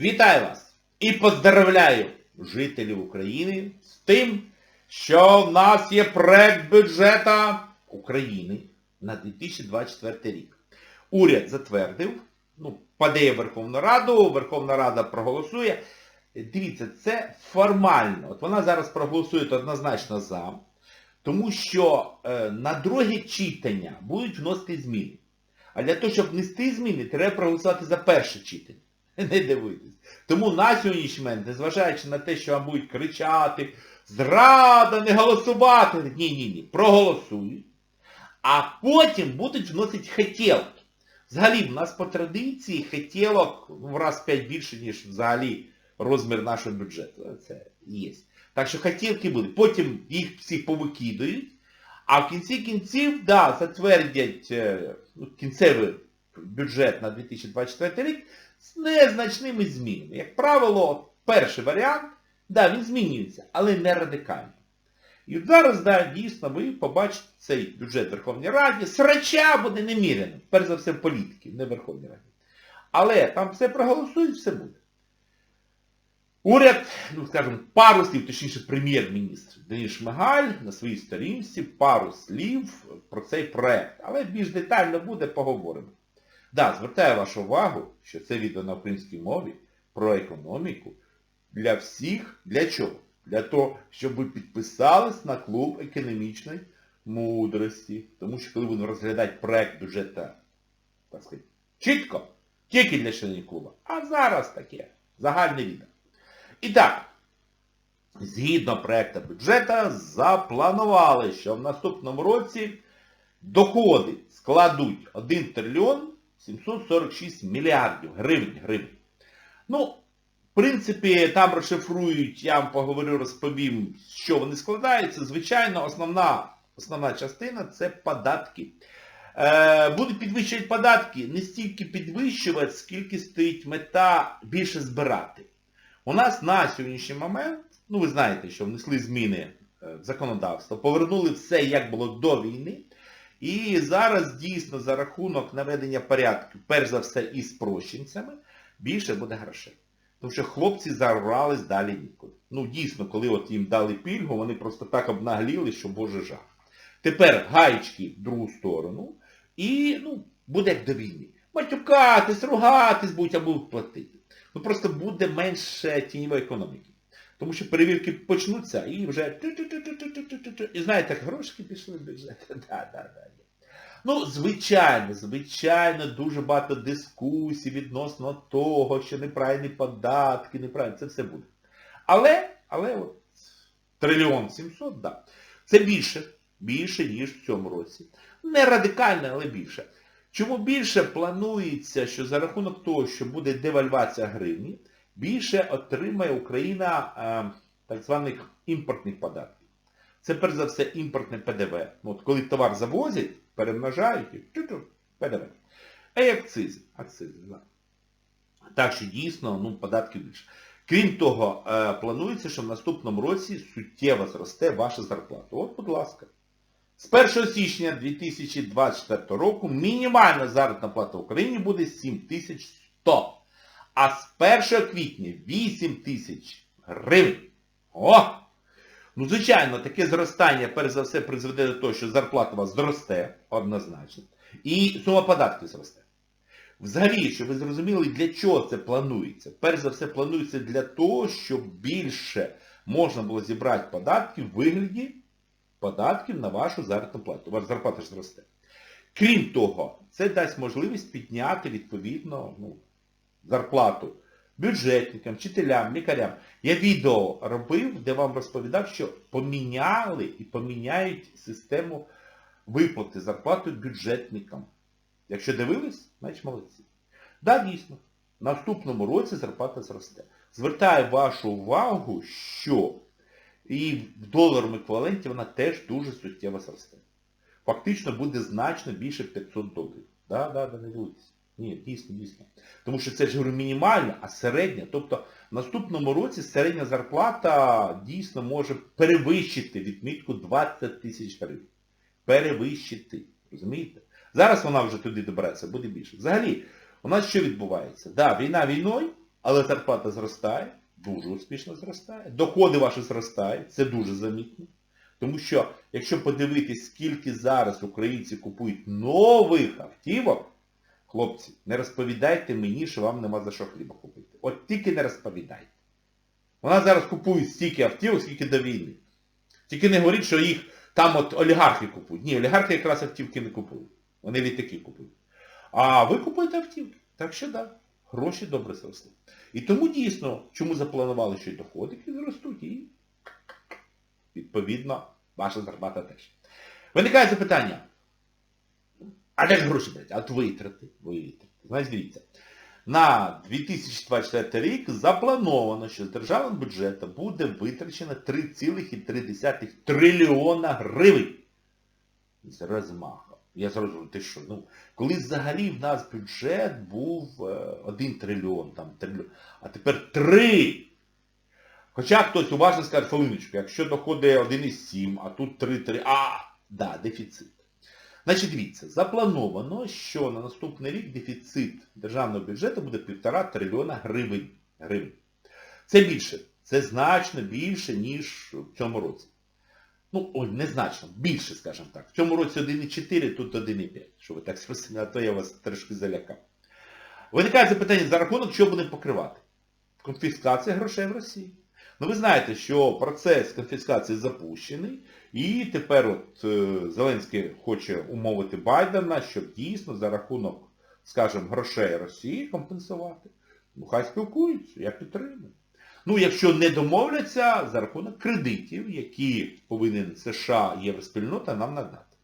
Вітаю вас і поздравляю жителів України з тим, що в нас є проект бюджету України на 2024 рік. Уряд затвердив, ну, подає Верховну Раду, Верховна Рада проголосує. Дивіться, це формально. От вона зараз проголосує однозначно за, тому що е, на друге читання будуть вносити зміни. А для того, щоб внести зміни, треба проголосувати за перше читання. Не дивуйтесь. Тому на сьогоднішній момент, незважаючи на те, що вам будуть кричати, зрада, не голосувати, ні-ні-ні, проголосують. А потім будуть вносити хотілки. Взагалі, в нас по традиції хотілок в раз 5 більше, ніж взагалі розмір нашого бюджету. Це є. Так що хотілки будуть. Потім їх всіх повикидають, а в кінці кінців, да, затвердять е, ну, кінцевий бюджет на 2024 рік з незначними змінами. Як правило, перший варіант, да, він змінюється, але не радикально. І зараз, да, дійсно, ви побачите цей бюджет в Верховній Раді. Срача буде неміряно. Перш за все в політики, не в Верховній Раді. Але там все проголосують, все буде. Уряд, ну скажімо, пару слів, точніше прем'єр-міністр Денис Шмигаль на своїй сторінці пару слів про цей проект. Але більш детально буде, поговоримо. Да, звертаю вашу увагу, що це відео на українській мові про економіку для всіх, для чого? Для того, щоб ви підписались на клуб економічної мудрості. Тому що коли будемо розглядати проект бюджету, так сказати, чітко, тільки для членів клубу. А зараз таке, загальне відео. І так, згідно проекту бюджету, запланували, що в наступному році доходи складуть 1 трильйон 746 мільярдів гривень. гривень. Ну, в принципі, там розшифрують, я вам поговорю, розповім, що вони складаються. Звичайно, основна, основна частина це податки. Е, будуть підвищувати податки, не стільки підвищувати, скільки стоїть мета більше збирати. У нас на сьогоднішній момент, ну ви знаєте, що внесли зміни в законодавство, повернули все, як було до війни. І зараз дійсно за рахунок наведення порядку, перш за все і з прощенцями, більше буде грошей. Тому що хлопці зарвались далі нікуди. Ну дійсно, коли от їм дали пільгу, вони просто так обнагліли, що боже жах. Тепер гаєчки в другу сторону і ну, буде як до війни. Матюкатись, ругатись будуть або платити. Ну просто буде менше тіньової економіки. Тому що перевірки почнуться і вже... І знаєте, грошики пішли в бюджет. Да, да, да. Ну, звичайно, звичайно, дуже багато дискусій відносно того, що неправильні податки, неправильні, це все буде. Але, але от, трильйон 700, да. Це більше, більше, ніж в цьому році. Не радикально, але більше. Чому більше планується, що за рахунок того, що буде девальвація гривні, більше отримає Україна е, так званих імпортних податків. Це перш за все імпортне ПДВ. От коли товар завозять, перемножають і ПДВ. А і акцизи. Акцизи, да. Так що дійсно, ну, податків більше. Крім того, е, планується, що в наступному році суттєво зросте ваша зарплата. От, будь ласка. З 1 січня 2024 року мінімальна заробітна плата в Україні буде 7100. А з 1 квітня 8 тисяч гривень. О! Ну, звичайно, таке зростання, перш за все, призведе до того, що зарплата у вас зросте, однозначно, і сума податків зросте. Взагалі, щоб ви зрозуміли, для чого це планується. Перш за все, планується для того, щоб більше можна було зібрати податки в вигляді податків на вашу заробітну плату. Вас зарплата ж зросте. Крім того, це дасть можливість підняти, відповідно, ну, зарплату бюджетникам, вчителям, лікарям. Я відео робив, де вам розповідав, що поміняли і поміняють систему виплати зарплати бюджетникам. Якщо дивились, значить молодці. Так, да, дійсно, в наступному році зарплата зросте. Звертаю вашу увагу, що і в доларовому еквіваленті вона теж дуже суттєво зросте. Фактично буде значно більше 500 доларів. Так, да, да, не дивуйтесь. Ні, дійсно, дійсно. Тому що це ж говорю мінімальна, а середня. Тобто в наступному році середня зарплата дійсно може перевищити відмітку 20 тисяч гривень. Перевищити. Розумієте? Зараз вона вже туди добереться, буде більше. Взагалі, у нас що відбувається? Да, війна війною, але зарплата зростає, дуже успішно зростає. Доходи ваші зростають, це дуже замітно. Тому що, якщо подивитись, скільки зараз українці купують нових автівок, хлопці, не розповідайте мені, що вам нема за що хліба купити. От тільки не розповідайте. Вона зараз купує стільки автівок, скільки до війни. Тільки не говоріть, що їх там от олігархи купують. Ні, олігархи якраз автівки не купують. Вони літаки купують. А ви купуєте автівки. Так що так, да, гроші добре зросли. І тому дійсно, чому запланували, що й доходи зростуть, і відповідно ваша зарплата теж. Виникає запитання. А де ж гроші брати? От витрати. Витрати. Значить, дивіться. На 2024 рік заплановано, що з державного бюджету буде витрачено 3,3 трильйона гривень. З розмахом. Я зрозумів, ти що? Ну, коли взагалі в нас бюджет був 1 трильйон, там, трильйон, а тепер 3. Хоча хтось уважно скаже, хвилиночку, якщо доходить 1,7, а тут 3,3, а, да, дефіцит. Значить, дивіться, заплановано, що на наступний рік дефіцит державного бюджету буде 1,5 трильйона гривень. гривень. Це більше. Це значно більше, ніж в цьому році. Ну, ой, незначно, більше, скажімо так. В цьому році 1,4, тут 1,5. Що ви так спросили, а то я вас трошки залякав. Виникає запитання, за рахунок чого будемо покривати? Конфіскація грошей в Росії. Ну ви знаєте, що процес конфіскації запущений, і тепер от е, Зеленський хоче умовити Байдена, щоб дійсно за рахунок, скажімо, грошей Росії компенсувати. Ну хай спілкуються, я підтримую. Ну, якщо не домовляться, за рахунок кредитів, які повинен США Євроспільнота нам надати.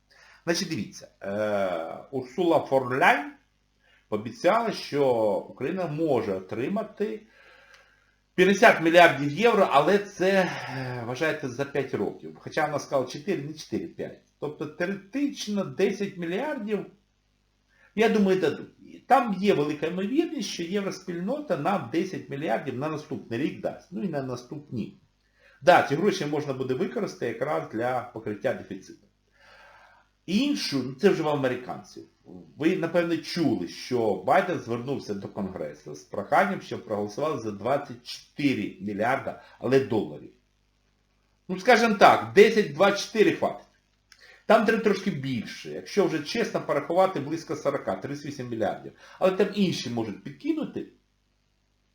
Значить, дивіться, е, Урсула Форляйн пообіцяла, що Україна може отримати 50 мільярдів євро, але це, е, вважайте, за 5 років. Хоча вона сказала 4, не 4, 5. Тобто теоретично 10 мільярдів, я думаю, дадуть. Там є велика ймовірність, що євроспільнота нам 10 мільярдів на наступний рік дасть. Ну і на наступні. Так, да, ці гроші можна буде використати якраз для покриття дефіциту. Іншу, ну це вже в американців. Ви, напевне, чули, що Байден звернувся до Конгресу з проханням, щоб проголосували за 24 мільярда, але доларів. Ну, скажімо так, 10-24 факти. Там треба трошки більше. Якщо вже чесно порахувати, близько 40, 38 мільярдів. Але там інші можуть підкинути,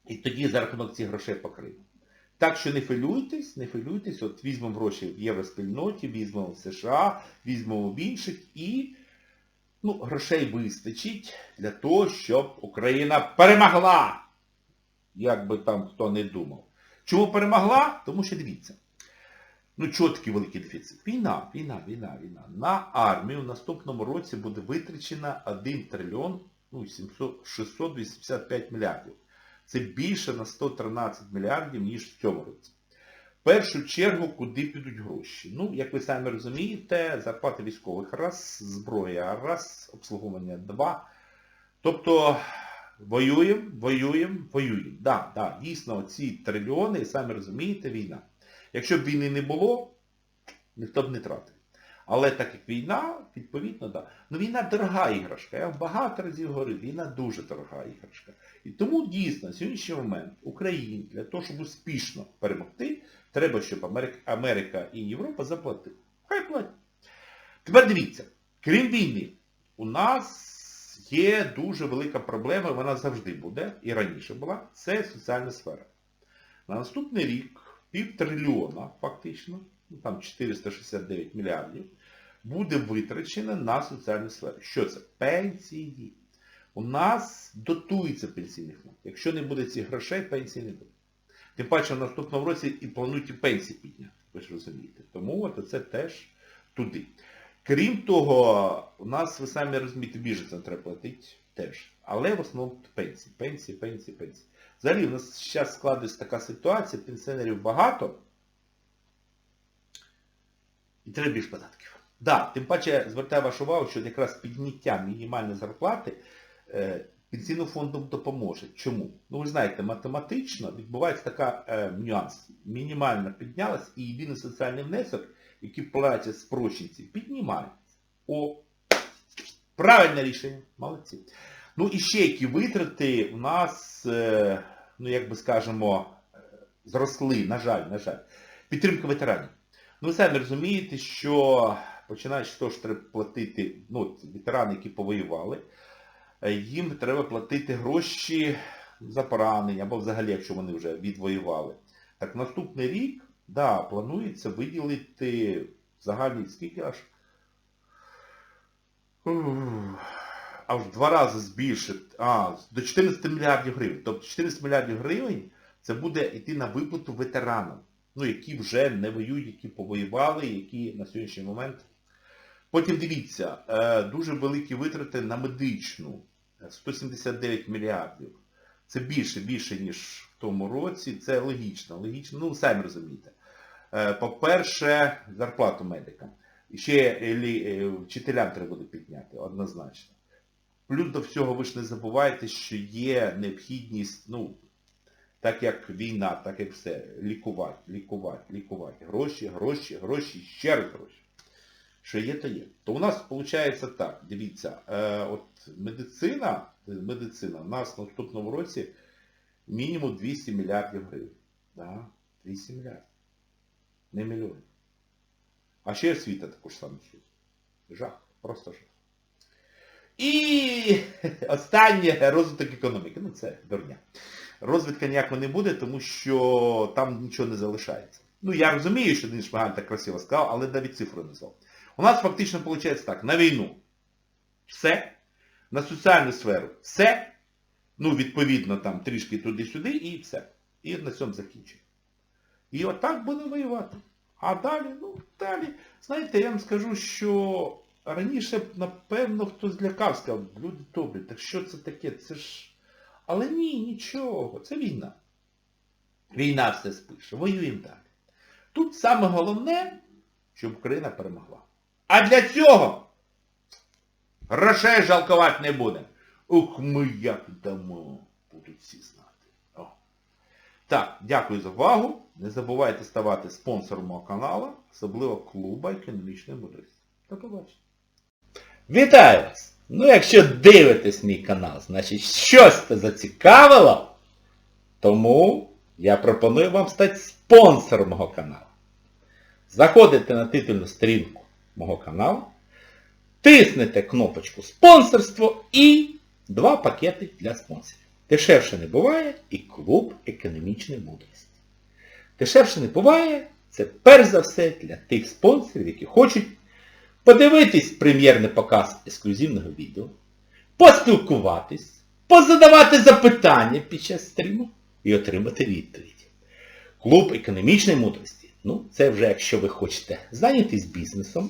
і тоді за рахунок цих грошей покриємо. Так що не хвилюйтесь, не хвилюйтесь, от візьмемо гроші в євроспільноті, візьмемо в США, візьмемо в інших і ну, грошей вистачить для того, щоб Україна перемогла, як би там хто не думав. Чому перемогла? Тому що дивіться. Ну чого такий великий дефіцит? Війна, війна, війна, війна. На армію в наступному році буде витрачено 1 трильйон ну, 700, 685 мільярдів. Це більше на 113 мільярдів, ніж в цьому році. В першу чергу, куди підуть гроші? Ну, як ви самі розумієте, зарплати військових раз, зброя раз, обслуговування два. Тобто воюємо, воюємо, воюємо. Да, да, дійсно, ці трильйони, самі розумієте, війна. Якщо б війни не було, ніхто б не тратив. Але так як війна, відповідно, да. Ну війна дорога іграшка. Я багато разів говорив, війна дуже дорога іграшка. І тому дійсно на сьогоднішній момент Україні для того, щоб успішно перемогти, треба, щоб Америка, і Європа заплатили. Хай платять. Тепер дивіться, крім війни, у нас є дуже велика проблема, вона завжди буде, і раніше була, це соціальна сфера. На наступний рік пів трильйона, фактично, ну там 469 мільярдів, буде витрачено на соціальну сферу. Що це? Пенсії. У нас дотується пенсійний фонд. Якщо не буде цих грошей, пенсії не буде. Тим паче в наступному році і планують і пенсії підняти, ви ж розумієте. Тому от це теж туди. Крім того, у нас, ви самі розумієте, біженцям треба платити теж. Але в основному пенсії, пенсії, пенсії, пенсії. Взагалі, у нас зараз складається така ситуація, пенсіонерів багато, і треба більше податків. Да, тим паче звертаю вашу увагу, що якраз підняття мінімальної зарплати е, пенсійному фонду допоможе. Чому? Ну ви знаєте, математично відбувається така е, нюанс. Мінімально піднялась і єдиний соціальний внесок, який платять спрощенці, піднімається. О, правильне рішення. Молодці. Ну і ще які витрати у нас, е, ну як би скажемо, зросли, на жаль, на жаль. Підтримка ветеранів. Ну ви самі розумієте, що починаючи з треба платити, ну, ветерани, які повоювали, е, їм треба платити гроші за поранення, або взагалі, якщо вони вже відвоювали. Так наступний рік, да, планується виділити загальний, скільки аж? Аж в два рази збільшити, а, до 14 мільярдів гривень. Тобто 14 мільярдів гривень це буде йти на виплату ветеранам, ну, які вже не воюють, які повоювали, які на сьогоднішній момент. Потім дивіться, е, дуже великі витрати на медичну, 179 мільярдів. Це більше, більше, ніж в тому році. Це логічно, логічно, ну самі розумієте. Е, По-перше, зарплату медикам. Ще е, е, вчителям треба буде підняти, однозначно. Плюс до всього ви ж не забувайте, що є необхідність, ну, так як війна, так як все, лікувати, лікувати, лікувати. Гроші, гроші, гроші, ще раз гроші. Що є, то є. То у нас виходить так, дивіться, е, от медицина, медицина у нас в наступному році мінімум 200 мільярдів гривень. Да? 200 мільярдів. Не мільйонів. А ще освіта також саме. Жах, просто жах. І останнє розвиток економіки. Ну це дурня. Розвитка ніякого не буде, тому що там нічого не залишається. Ну я розумію, що Денис Шмигаль так красиво сказав, але навіть цифру назвав. У нас фактично виходить так, на війну все, на соціальну сферу все, ну відповідно там трішки туди-сюди і все. І на цьому закінчуємо. І отак будемо воювати. А далі, ну, далі, знаєте, я вам скажу, що раніше, напевно, хтось злякав, сказав, люди добрі, так що це таке? Це ж... Але ні, нічого, це війна. Війна все спише, воюємо далі. Тут саме головне, щоб Україна перемогла. А для цього грошей жалкувати не будемо. Ух, ми як дамо, будуть всі знати. О. Так, дякую за увагу. Не забувайте ставати спонсором мого каналу, особливо клуба економічної мудрості. До побачення. Вітаю вас! Ну, якщо дивитесь мій канал, значить щось це зацікавило, тому я пропоную вам стати спонсором мого каналу. Заходите на титульну сторінку мого каналу, тиснете кнопочку спонсорство і два пакети для спонсорів. Дешевше не буває і клуб економічної мудрості. Дешевше не буває, це перш за все для тих спонсорів, які хочуть подивитись прем'єрний показ ексклюзивного відео, поспілкуватись, позадавати запитання під час стріму і отримати відповідь. Клуб економічної мудрості. Ну, це вже якщо ви хочете зайнятися бізнесом